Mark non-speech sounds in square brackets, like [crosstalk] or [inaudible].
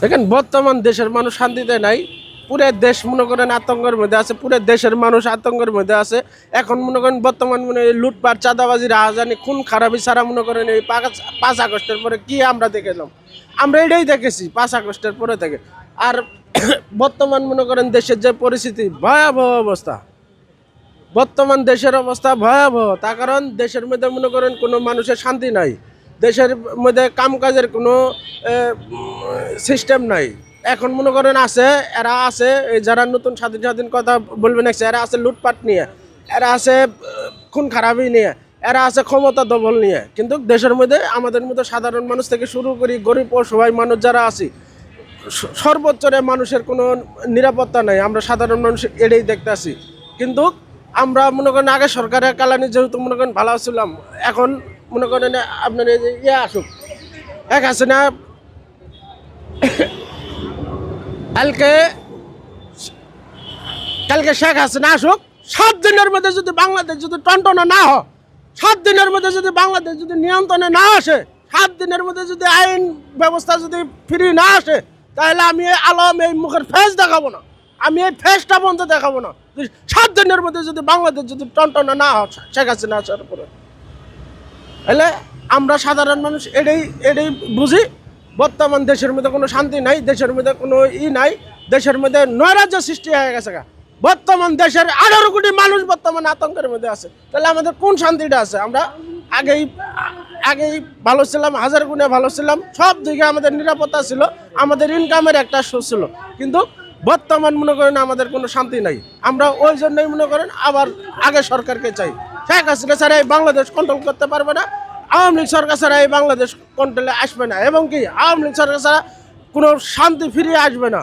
দেখেন, বর্তমান দেশের মানুষ শান্তিতে নাই। পুরো দেশ মনে করেন আতঙ্কের মধ্যে আছে, পুরো দেশের মানুষ আতঙ্কের মধ্যে আছে। এখন মনে করেন বর্তমান মনে হয় লুটপাট, চাঁদাবাজি, রাহাজানি, খুন খারাপি ছাড়া মনে করেন এই পাঁচ আগস্টের পরে কি আমরা দেখেলাম? আমরা এটাই দেখেছি, পাঁচ আগস্টের পরে থেকে। আর [clears throat] বর্তমান মনে করেন দেশের যে পরিস্থিতি, ভয়াবহ অবস্থা। বর্তমান দেশের অবস্থা ভয়াবহ, তার কারণ দেশের মধ্যে মনে করেন কোনো মানুষের শান্তি নাই। দেশের মধ্যে কামকাজের কোনো সিস্টেম নাই। এখন মনে করেন আছে, এরা আছে যারা নতুন স্বাধীন স্বাধীন কথা বলবে না এরা আছে লুটপাট নিয়ে, এরা আছে খুন খারাপি নিয়ে, এরা আছে ক্ষমতা দবল নিয়ে। কিন্তু দেশের মধ্যে, আমাদের মতো সাধারণ মানুষ থেকে শুরু করি, গরিব অসহায় মানুষ যারা আছি সর্বোচ্চরে মানুষের কোনো নিরাপত্তা নাই, আমরা সাধারণ মানুষ এটাই দেখতে আছি। কিন্তু আমরা মনে করেন, আগে সরকারের কালানি যেহেতু মনে করেন ভালো ছিলাম, এখন মনে করেন আপনার এই যে ইয়ে আসুক। এক আছে না কালকে কালকে শেখ হাসিনা আসুক, সাত দিনের মধ্যে যদি বাংলাদেশ যদি টনটনা না হয়, সাত দিনের মধ্যে যদি বাংলাদেশ যদি নিয়ন্ত্রণে না আসে, সাত দিনের মধ্যে যদি আইন ব্যবস্থা যদি ফিরি না আসে, তাহলে আমি এই আলম এই মুখের ফেস দেখাবো না। আমি এই ফেসটা বন্ধ দেখাবো না। সাত দিনের মধ্যে যদি বাংলাদেশ যদি টনটনা না হয়, শেখ হাসিনা আসার পরে। তাহলে আমরা সাধারণ মানুষ এটাই এটাই বুঝি। বর্তমান দেশের মধ্যে কোনো শান্তি নাই, দেশের মধ্যে কোনো ই নাই, দেশের মধ্যে নৈরাজ্য সৃষ্টি হয়ে গেছে গা। বর্তমান দেশের আঠারো কোটি মানুষ বর্তমান আতঙ্কের মধ্যে আছে। তাহলে আমাদের কোন শান্তিটা আছে? আমরা আগেই আগেই ভালো ছিলাম, হাজার গুণে ভালো ছিলাম, সব দিকে আমাদের নিরাপত্তা ছিল, আমাদের ইনকামের একটা সোর্স ছিল। কিন্তু বর্তমান মনে করেন আমাদের কোনো শান্তি নাই। আমরা ওই জন্যই মনে করেন আবার আগে সরকারকে চাই। শেখ হাসিনা ছাড়া এই বাংলাদেশ কন্ট্রোল করতে পারবে না, আওয়ামী লীগ সরকার ছাড়া এই বাংলাদেশ কন্ট্রোলে আসবে না। এবং কি, আওয়ামী লীগ সরকার ছাড়া কোনো শান্তি ফিরিয়ে আসবে না।